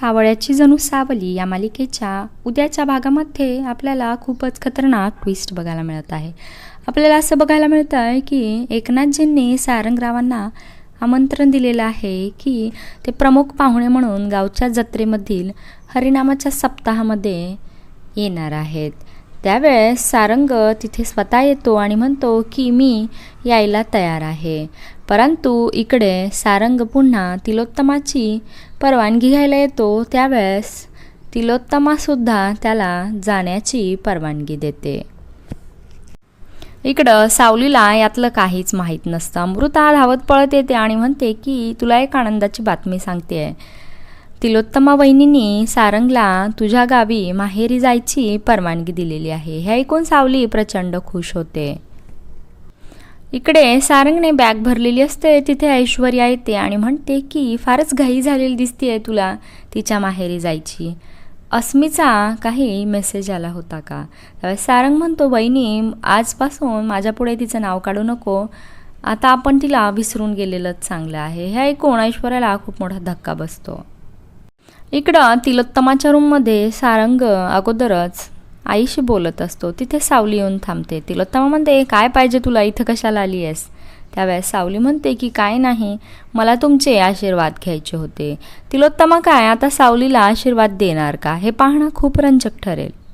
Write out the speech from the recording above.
सावळ्याची जणू सावली या मालिकेच्या उद्याच्या भागामध्ये आपल्याला खूपच खतरनाक ट्विस्ट बघायला मिळत आहे. आपल्याला असं बघायला मिळतं आहे की एकनाथजींनी सारंगरावांना आमंत्रण दिलेलं आहे की ते प्रमुख पाहुणे म्हणून गावच्या जत्रेमधील हरिनामाच्या सप्ताहामध्ये येणार आहेत. त्यावेळेस सारंग तिथे स्वतः येतो आणि म्हणतो की मी यायला तयार आहे. परंतु इकडे सारंग पुन्हा तिलोत्तमाची परवानगी घ्यायला येतो त्यावेळेस तिलोत्तमासुद्धा त्याला जाण्याची परवानगी देते. इकडं सावलीला यातलं काहीच माहीत नसतं. अमृता धावत पळत येते आणि म्हणते की तुला एक आनंदाची बातमी सांगते आहे तिलोत्तमा वहिनींनी सारंगला तुझ्या गावी माहेरी जायची परवानगी दिलेली आहे. हे ऐकून सावली प्रचंड खुश होते. इकडे सारंगने बॅग भरलेली असते तिथे ऐश्वर्या येते आणि म्हणते की फारच घाई झालेली दिसतीये तुला तिच्या माहेरी जायची. अस्मीचा काही मेसेज आला होता का? त्यावेळेस सारंग म्हणतो वहिनी आजपासून माझ्यापुढे तिचं नाव काढू नको. आता आपण तिला विसरून गेलेलंच चांगलं आहे. हे ऐकून ऐश्वर्याला खूप मोठा धक्का बसतो. इकडं तिलोत्तमाच्या रूममध्ये सारंग अगोदरच आईशी बोलत असतो. तिथे सावली येऊन थांबते. तिलोत्तमा म्हणते काय पाहिजे तुला? इथं कशाला आली आहेस? त्यावेळेस सावली म्हणते की काय नाही मला तुमचे आशीर्वाद घ्यायचे होते. तिलोत्तमा काय? आता सावलीला आशीर्वाद देणार का? हे पाहणं खूप रंजक ठरेल.